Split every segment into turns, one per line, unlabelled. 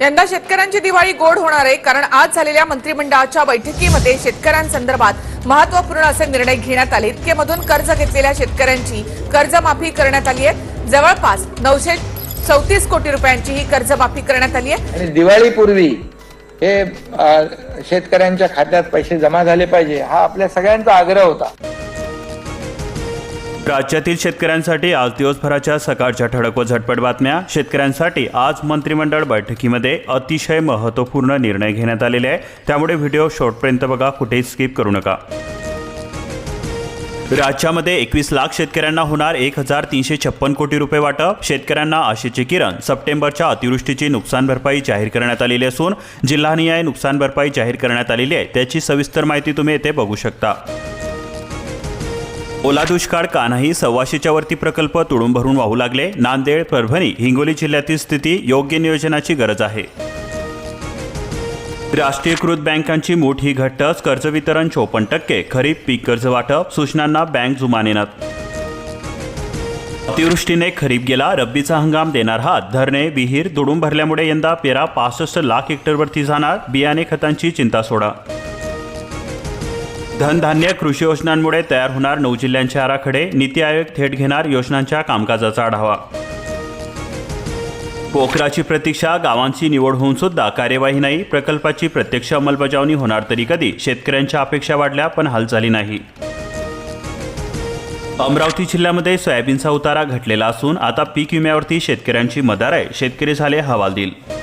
यंदा शेतकऱ्यांची दिवाळी गोड होणार आहे कारण आज झालेल्या मंत्रिमंडळाच्या बैठकीमध्ये शेतकऱ्यांसंदर्भात महत्त्वपूर्ण असे निर्णय घेण्यात आले. इतकेमधून कर्ज घेतलेल्या शेतकऱ्यांची कर्जमाफी करण्यात आली आहे. जवळपास नऊशे चौतीस कोटी रुपयांची ही कर्जमाफी करण्यात आली आहे.
आणि दिवाळीपूर्वी हे शेतकऱ्यांच्या खात्यात पैसे जमा झाले पाहिजे हा आपल्या सगळ्यांचा आग्रह होता.
राज्यातील शेतकऱ्यांसाठी आज दिवसभराच्या सकाळच्या ठळक व झटपट बातम्या. शेतकऱ्यांसाठी आज मंत्रिमंडळ बैठकीमध्ये अतिशय महत्त्वपूर्ण निर्णय घेण्यात आलेले आहे. त्यामुळे व्हिडिओ शॉर्टपर्यंत बघा कुठेही स्किप करू नका. राज्यामध्ये एकवीस लाख शेतकऱ्यांना होणार एक हजार तीनशे छप्पन कोटी रुपये वाटप. शेतकऱ्यांना आशेचे किरण सप्टेंबरच्या अतिवृष्टीची नुकसान भरपाई जाहीर करण्यात आलेली असून जिल्हानिहाय नुकसान भरपाई जाहीर करण्यात आलेली आहे. त्याची सविस्तर माहिती तुम्ही येथे बघू शकता. ओला दुष्काळ कान्हाही सव्वाशेच्या वरती प्रकल्प तुडून भरून वाहू लागले. नांदेड परभणी हिंगोली जिल्ह्यातील स्थिती योग्य नियोजनाची गरज आहे. राष्ट्रीयकृत बँकांची मोठी घट्टच कर्ज वितरण चोपन्न टक्के खरीप पीक कर्ज वाटप सूचनांना बँक जुमानेनात अतिवृष्टीने खरीप गेला रब्बीचा हंगाम देणार हात धरणे विहीर दुडून भरल्यामुळे यंदा पेरा पासष्ट लाख हेक्टरवरती जाणार बियाणे खतांची चिंता सोडा. धनधान्य कृषी योजनांमुळे तयार होणार नऊ जिल्ह्यांचे आराखडे. नीती आयोग थेट घेणार योजनांच्या कामकाजाचा आढावा. पोखराची प्रतीक्षा गावांची निवड होऊन सुद्धा कार्यवाही नाही. प्रकल्पाची प्रत्यक्ष अंमलबजावणी होणार तरी कधी? शेतकऱ्यांच्या अपेक्षा वाढल्या पण हालचाली नाही. अमरावती जिल्ह्यामध्ये सोयाबीनचा उतारा घटलेला असून आता पीक विम्यावरती शेतकऱ्यांची मदार आहे. शेतकरी झाले हवालदिल.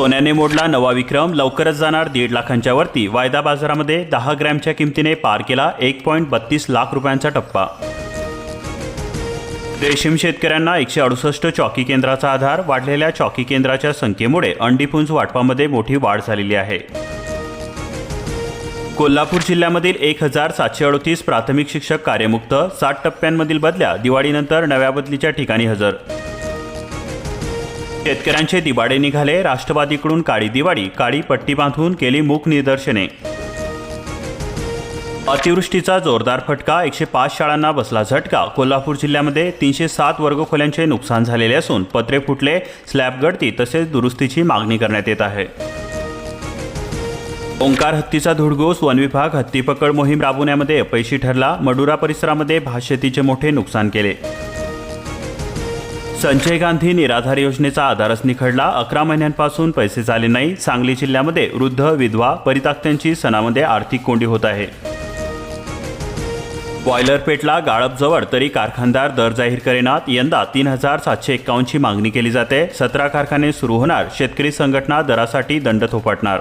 सोन्याने मोडला नवा विक्रम. लवकरच जाणार दीड लाखांच्या वरती. वायदा बाजारामध्ये दहा ग्रॅमच्या किमतीने पार केला एक पॉईंट बत्तीस लाख रुपयांचा टप्पा. रेशीम शेतकऱ्यांना एकशे अडुसष्ट चॉकी केंद्राचा आधार. वाढलेल्या चॉकी केंद्राच्या संख्येमुळे अंडीपुंज वाटपामध्ये मोठी वाढ झालेली आहे. कोल्हापूर जिल्ह्यामधील एक हजार सातशे अडतीस प्राथमिक शिक्षक कार्यमुक्त. सात टप्प्यांमधील बदल्या. दिवाळीनंतर नव्या बदलीच्या ठिकाणी हजर. शेतकऱ्यांचे दिवाडे निघाले राष्ट्रवादीकडून काळी दिवाळी काळी पट्टी बांधून केली मूक निदर्शने. अतिवृष्टीचा जोरदार फटका एकशे पाच शाळांना बसला झटका. कोल्हापूर जिल्ह्यामध्ये तीनशे सात वर्गखोल्यांचे नुकसान झालेले असून पत्रे फुटले स्लॅब गळती तसेच दुरुस्तीची मागणी करण्यात येत आहे. ओंकार हत्तीचा धुडगोस वन विभाग हत्ती पकड मोहीम राबवण्यामध्ये अपयशी ठरला. मडुरा परिसरामध्ये भातशेतीचे मोठे नुकसान केले. संजय गांधी निराधार योजनेचा आधारच निखडला. अकरा महिन्यांपासून पैसे झाले नाही. सांगली जिल्ह्यामध्ये वृद्ध विधवा परिताक्त्यांची सणामध्ये आर्थिक कोंडी होत आहे. बॉयलरपेठला गाळपजवळ गाळप जवळ तरी कारखानदार दर जाहीर करेनात. यंदा तीन हजार सातशे एक्कावन्नची मागणी केली जाते. सतरा कारखाने सुरू होणार. शेतकरी संघटना दरासाठी दंड थोपटणार.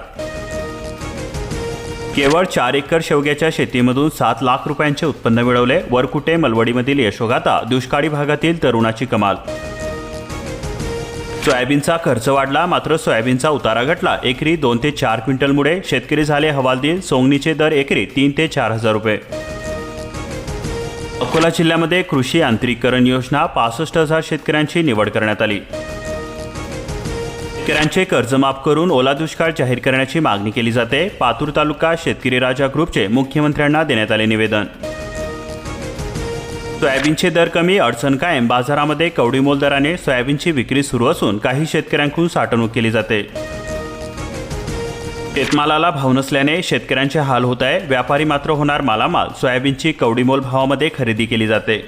केवळ चार एकर शेवग्याच्या शेतीमधून सात लाख रुपयांचे उत्पन्न मिळवले. वरकुटे मलवडीमधील यशोगाथा दुष्काळी भागातील तरुणाची कमाल सोयाबीनचा खर्च वाढला मात्र सोयाबीनचा उतारा घटला. एकरी दोन ते चार क्विंटलमुळे शेतकरी झाले हवालदिल. सोंगणीचे दर एकरी तीन ते चार हजार रुपये. अकोला जिल्ह्यामध्ये कृषी यांत्रिकरण योजना पासष्ट हजार शेतकऱ्यांची निवड करण्यात आली. शेतकऱ्यांचे कर्ज माफ करून ओला दुष्काळ जाहीर करण्याची मागणी केली जाते. पातूर तालुका शेतकरी राजा ग्रुपचे मुख्यमंत्र्यांना देण्यात आले निवेदन. सोयाबीनचे दर कमी अडचण कायम. बाजारामध्ये कवडीमोल दराने सोयाबीनची विक्री सुरू असून काही शेतकऱ्यांकडून साठवणूक केली जाते. शेतमालाला भाव नसल्याने शेतकऱ्यांचे हाल होत आहे. व्यापारी मात्र होणार मालामाल. सोयाबीनची कवडीमोल भावामध्ये खरेदी केली जाते.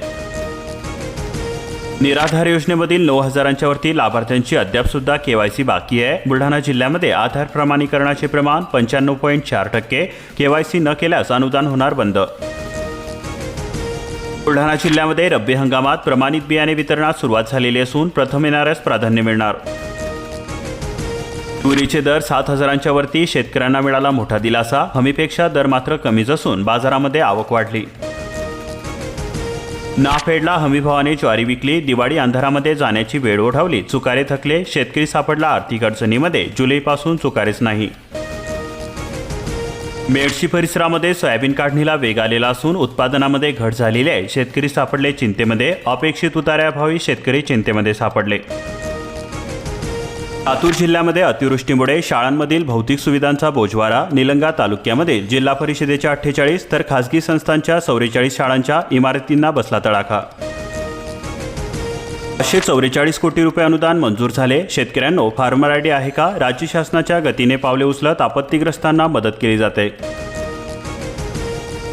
निराधार योजनेमधील नऊ हजारांच्या वरती लाभार्थ्यांची अद्याप सुद्धा केवायसी बाकी आहे. बुलढाणा जिल्ह्यामध्ये आधार प्रमाणीकरणाचे प्रमाण पंच्याण्णव पॉईंट चार टक्के. केवायसी न केल्यास अनुदान होणार बंद. बुलढाणा जिल्ह्यामध्ये रब्बी हंगामात प्रमाणित बियाणे वितरणास सुरुवात झालेली असून प्रथम येणाऱ्यास प्राधान्य मिळणार. तुरीचे दर सात हजारांच्या वरती शेतकऱ्यांना मिळाला मोठा दिलासा. हमीपेक्षा दर मात्र कमीच असून बाजारामध्ये आवक वाढली. नाफेडला हमीभावाने ज्वारी विकली. दिवाळी अंधारामध्ये जाण्याची वेळ ओढावली. चुकारे थकले. शेतकरी सापडला आर्थिक अडचणीमध्ये. जुलैपासून चुकारेच नाही. मेडशी परिसरामध्ये सोयाबीन काढणीला वेग आलेला असून उत्पादनामध्ये घट झालेली आहे. शेतकरी सापडले चिंतेमध्ये. अपेक्षित उतार्याभावी शेतकरी चिंतेमध्ये सापडले. लातूर जिल्ह्यामध्ये अतिवृष्टीमुळे शाळांमधील भौतिक सुविधांचा बोजवारा निलंगा तालुक्यामध्ये. जिल्हा परिषदेच्या अठ्ठेचाळीस तर खासगी संस्थांच्या चौवेचाळीस शाळांच्या इमारतींना बसला तडाखा. पाचशे चौवेचाळीस कोटी रुपये अनुदान मंजूर झाले. शेतकऱ्यांनो फार्मर आयडी आहे का? राज्य शासनाच्या गतीने पावले उचलत आपत्तीग्रस्तांना मदत केली जाते.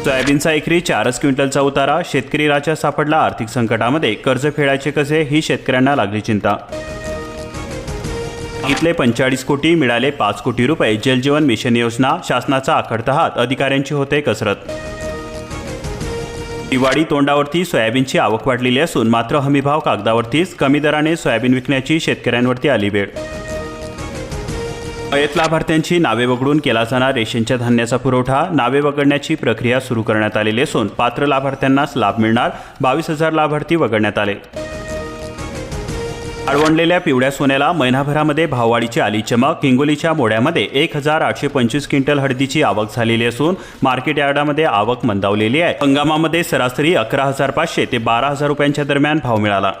सोयाबीनचा एकरी चारच क्विंटलचा उतारा. शेतकरी राजा सापडला आर्थिक संकटामध्ये. कर्ज फेडायचे कसे ही शेतकऱ्यांना लागली चिंता. इथले पंचेचाळीस कोटी मिळाले पाच कोटी रुपये. जलजीवन मिशन योजना शासनाचा आखडता हात. अधिकाऱ्यांची होते कसरत. दिवाळी तोंडावरती सोयाबीनची आवक वाढलेली असून मात्र हमीभाव कागदावरतीच कमी दराने सोयाबीन विकण्याची शेतकऱ्यांवरती आली वेळ. मयत लाभार्थ्यांची नावे वगळून केला जाणार रेशनच्या धान्याचा पुरवठा नावे वगळण्याची प्रक्रिया सुरू करण्यात आलेली असून पात्र लाभार्थ्यांनाच लाभ मिळणार बावीस हजार लाभार्थी वगळण्यात आले. अडवणलेल्या पिवळ्या सोन्याला महिनाभरामध्ये भाववाढीची आली चमक. हिंगोलीच्या मोड्यामध्ये एक हजार आठशे पंचवीस क्विंटल हळदीची आवक झालेली असून मार्केट यार्डामध्ये आवक मंदावलेली आहे. हंगामामध्ये सरासरी अकरा हजार पाचशे ते बारा हजार रुपयांच्या दरम्यान भाव मिळाला.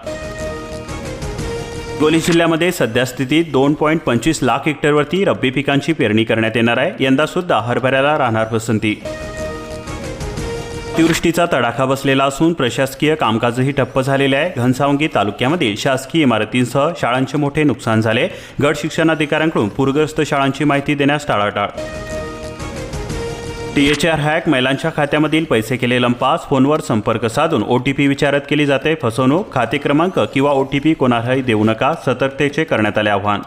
हिंगोली जिल्ह्यामध्ये सध्या स्थितीत दोन पॉईंट पंचवीस लाख हेक्टरवरती रब्बी पिकांची पेरणी करण्यात येणार आहे. यंदा सुद्धा हरभऱ्याला राहणार पसंती. अतिवृष्टीचा तडाखा बसलेला असून प्रशासकीय कामकाजही ठप्प झालेले आहे. घनसावंगी तालुक्यामध्ये शासकीय इमारतींसह शाळांचे मोठे नुकसान झाले. गट शिक्षणाधिकाऱ्यांकडून पूरग्रस्त शाळांची माहिती देण्यास टाळाटाळ. टीएचआर हॅक महिलांच्या खात्यामधील पैसे केले लंपास फोनवर संपर्क साधून ओटीपी विचारत केली जाते. फसवणूक खाते क्रमांक किंवा ओटीपी कोणालाही देऊ नका सतर्कतेचे करण्यात आले आव्हान.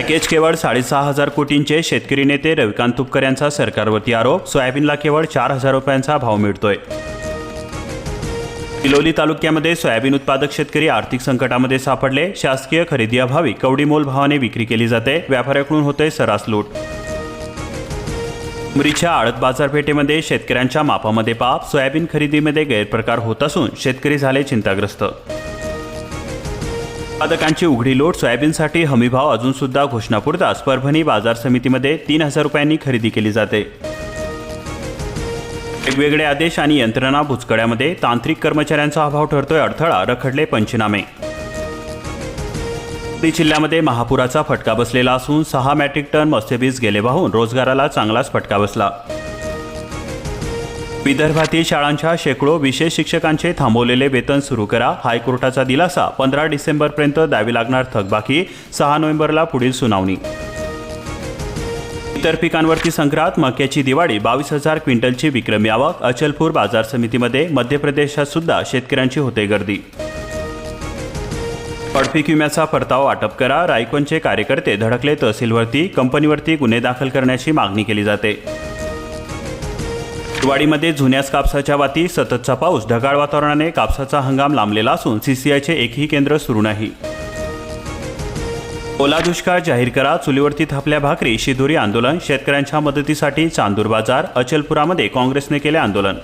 पॅकेज केवळ साडेसहा हजार कोटींचे शेतकरी नेते रविकांत तुपकर यांचा सरकारवरती आरोप सोयाबीनला केवळ चार हजार रुपयांचा भाव मिळतोय. बिलोली तालुक्यामध्ये सोयाबीन उत्पादक शेतकरी आर्थिक संकटामध्ये सापडले. शासकीय खरेदी अभावी कवडी मोल भावाने विक्री केली जाते. व्यापाऱ्याकडून होते सरास लूट. उमरीच्या आळत बाजारपेठेमध्ये शेतकऱ्यांच्या मापामध्ये पाप सोयाबीन खरेदीमध्ये गैरप्रकार होत असून शेतकरी झाले चिंताग्रस्त. उत्पादकांची उघडी लोट सोयाबीनसाठी हमीभाव अजून सुद्धा घोषणापुरताच परभणी बाजार समितीमध्ये तीन हजार रुपयांनी खरेदी केली जाते. वेगवेगळे आदेश आणि यंत्रणा भुचकळ्यामध्ये तांत्रिक कर्मचाऱ्यांचा अभाव ठरतोय अडथळा रखडले पंचनामे. जिल्ह्यामध्ये महापुराचा फटका बसलेला असून सहा मॅट्रिक टन मत्स्यबीज गेले वाहून रोजगाराला चांगलाच फटका बसला. विदर्भातील शाळांच्या शेकडो विशेष शिक्षकांचे थांबवलेले वेतन सुरू करा. हायकोर्टाचा दिलासा पंधरा डिसेंबरपर्यंत द्यावी लागणार थकबाकी. सहा नोव्हेंबरला पुढील सुनावणी. इतर पिकांवरती संक्रांत मक्याची दिवाळी बावीस हजार क्विंटलची विक्रमी आवक. अचलपूर बाजार समितीमध्ये मध्य प्रदेशात सुद्धा शेतकऱ्यांची होते गर्दी. पडपीक विम्याचा परतावा वाटप करा. रायकोनचे कार्यकर्ते धडकले तहसीलवरती. कंपनीवरती गुन्हे दाखल करण्याची मागणी केली जाते. दिवाळीमध्ये जुन्याच कापसाच्या वाती सततचा पाऊस ढगाळ वातावरणाने कापसाचा हंगाम लांबलेला असून सीसीआयचे एकही केंद्र सुरू नाही. ओला दुष्काळ जाहीर करा चुलीवरती थापल्या भाकरी शिदुरी आंदोलन शेतकऱ्यांच्या मदतीसाठी चांदूर बाजार अचलपुरामध्ये काँग्रेसने केले आंदोलन.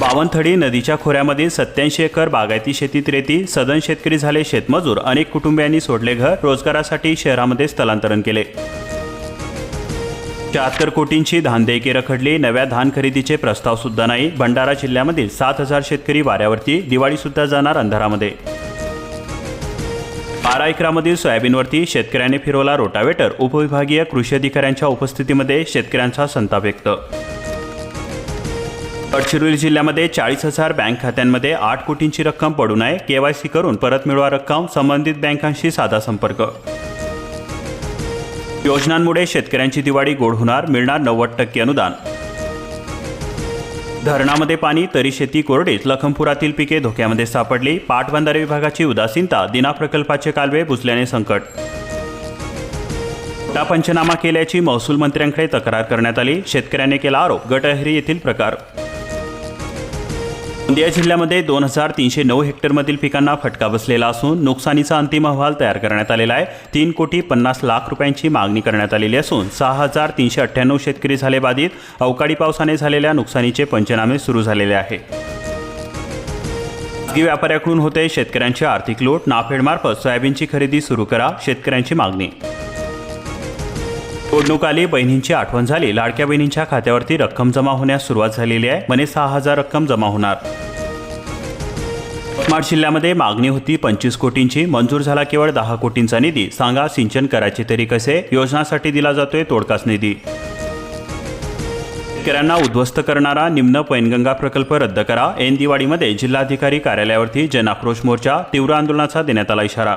बावनथडी नदीच्या खोऱ्यामधील सत्याऐंशी एकर बागायती शेतीत रेती सदन शेतकरी झाले शेतमजूर अनेक कुटुंबियांनी सोडले घर रोजगारासाठी शहरामध्ये स्थलांतरण केले. त्र्याहत्तर कोटींची धान देयके रखडली. नव्या धान खरेदीचे प्रस्ताव सुद्धा नाही. भंडारा जिल्ह्यामधील सात हजार शेतकरी वाऱ्यावरती दिवाळी सुद्धा जाणार अंधारामध्ये. बारा एकरामधील सोयाबीनवरती शेतकऱ्यांनी फिरवला रोटावेटर. उपविभागीय कृषी अधिकाऱ्यांच्या उपस्थितीमध्ये शेतकऱ्यांचा संताप व्यक्त. गडचिरोली जिल्ह्यामध्ये चाळीस हजार बँक खात्यांमध्ये आठ कोटींची रक्कम पडू नये. केवायसी करून परत मिळवा रक्कम. संबंधित बँकांशी साधा संपर्क. योजनांमुळे शेतकऱ्यांची दिवाळी गोड होणार मिळणार नव्वद टक्के अनुदान. धरणामध्ये पाणी तरी शेती कोरडीत. लखमपुरातील पिके धोक्यामध्ये सापडली. पाटबंधारे विभागाची उदासीनता दिना प्रकल्पाचे कालवे बुजल्याने संकट. टा पंचनामा केल्याची महसूल मंत्र्यांकडे तक्रार करण्यात आली. शेतकऱ्याने केला आरोप. गटहरी येथील प्रकार गोंदिया जिल्ह्यामध्ये दोन हजार तीनशे नऊ हेक्टरमधील पिकांना फटका बसलेला असून नुकसानीचा अंतिम अहवाल तयार करण्यात आलेला आहे. तीन कोटी पन्नास लाख रुपयांची मागणी करण्यात आलेली असून सहा हजार तीनशे अठ्ठ्याण्णव शेतकरी झाले बाधित. अवकाळी पावसाने झालेल्या नुकसानीचे पंचनामे सुरू झालेले आहे. खासगी व्यापाऱ्याकडून होते शेतकऱ्यांची आर्थिक लूट. नाफेडमार्फत सोयाबीनची खरेदी सुरू करा शेतकऱ्यांची मागणी. निवडणूक आली बहिणींची आठवण झाली. लाडक्या बहिणींच्या खात्यावरती रक्कम जमा होण्यास सुरुवात झालेली आहे. म्हणे सहा हजार रक्कम जमा होणार. यवतमाळ जिल्ह्यामध्ये मागणी होती पंचवीस कोटींची मंजूर झाला केवळ दहा कोटींचा निधी. सांगा सिंचन करायचे तरी कसे? योजनासाठी दिला जातोय तोडकास निधी. शेतकऱ्यांना उद्ध्वस्त करणारा निम्न पैनगंगा प्रकल्प रद्द करा. ऐन दिवाळीमध्ये जिल्हाधिकारी कार्यालयावरती जनआक्रोश मोर्चा तीव्र आंदोलनाचा देण्यात आला इशारा.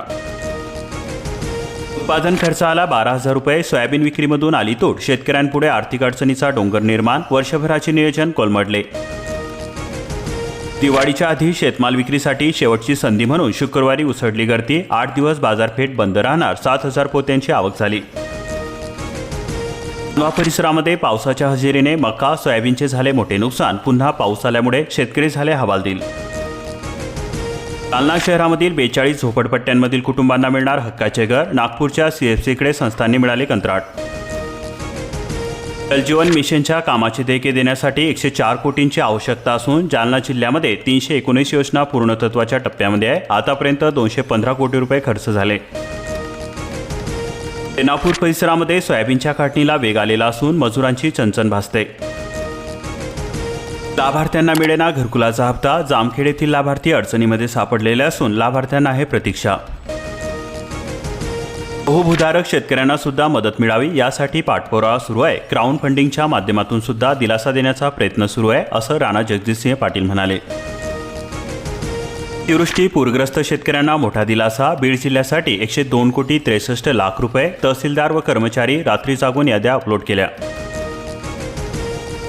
उत्पादन खर्च आला बारा हजार रुपये सोयाबीन विक्रीमधून आली तूट शेतकऱ्यांपुढे आर्थिक अडचणीचा डोंगर निर्माण. वर्षभराचे नियोजन कोलमडले. दिवाळीच्या आधी शेतमाल विक्रीसाठी शेवटची संधी म्हणून शुक्रवारी उसळली गर्दी. आठ दिवस बाजारपेठ बंद राहणार सात हजार पोत्यांची आवक झाली. परिसरामध्ये पावसाच्या हजेरीने मका सोयाबीनचे झाले मोठे नुकसान. पुन्हा पाऊस आल्यामुळे शेतकरी झाले हवालदिल. जालना शहरामधील बेचाळीस झोपडपट्ट्यांमधील कुटुंबांना मिळणार हक्काचे घर. नागपूरच्या सीएफसीकडे संस्थांनी मिळाले कंत्राट. जलजीवन मिशनच्या कामाचे देयके देण्यासाठी एकशे चार कोटींची आवश्यकता असून जालना जिल्ह्यामध्ये तीनशे एकोणीस योजना पूर्णतत्वाच्या टप्प्यामध्ये आहे. आतापर्यंत दोनशे पंधरा कोटी रुपये खर्च झाले. तेनापूर परिसरामध्ये सोयाबीनच्या काढणीला वेग आलेला असून मजुरांची चणचण भासते. लाभार्थ्यांना मिळेना घरकुलाचा हप्ता. जामखेड येथील लाभार्थी अडचणीमध्ये सापडलेले असून लाभार्थ्यांना आहे प्रतीक्षा. बहुभूधारक शेतकऱ्यांना सुद्धा मदत मिळावी यासाठी पाठपुरावा सुरू आहे. क्राऊन फंडिंगच्या माध्यमातून सुद्धा दिलासा देण्याचा प्रयत्न सुरू आहे असं राणा जगजितसिंह पाटील म्हणाले. अतिवृष्टी पूरग्रस्त शेतकऱ्यांना मोठा दिलासा बीड जिल्ह्यासाठी एकशे दोन कोटी त्रेसष्ट लाख रुपये तहसीलदार व कर्मचारी रात्री जागून याद्या अपलोड केल्या.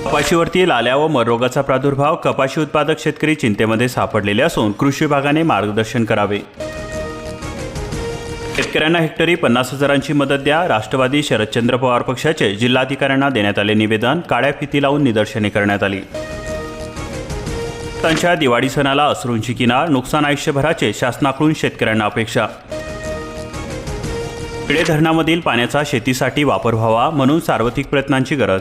कपाशीवरती लाल्या व मररोगाचा प्रादुर्भाव कपाशी उत्पादक शेतकरी चिंतेमध्ये सापडलेले असून कृषी विभागाने मार्गदर्शन करावे. शेतकऱ्यांना हेक्टरी पन्नास हजारांची मदत द्या. राष्ट्रवादी शरदचंद्र पवार पक्षाचे जिल्हाधिकाऱ्यांना देण्यात आले निवेदन. काळ्या फिती लावून निदर्शने करण्यात आली. त्यांच्या दिवाळी सणाला अश्रूंची किनार नुकसान आयुष्यभराचे शासनाकडून शेतकऱ्यांना अपेक्षा. पिळे धरणामधील पाण्याचा शेतीसाठी वापर व्हावा म्हणून सार्वत्रिक प्रयत्नांची गरज.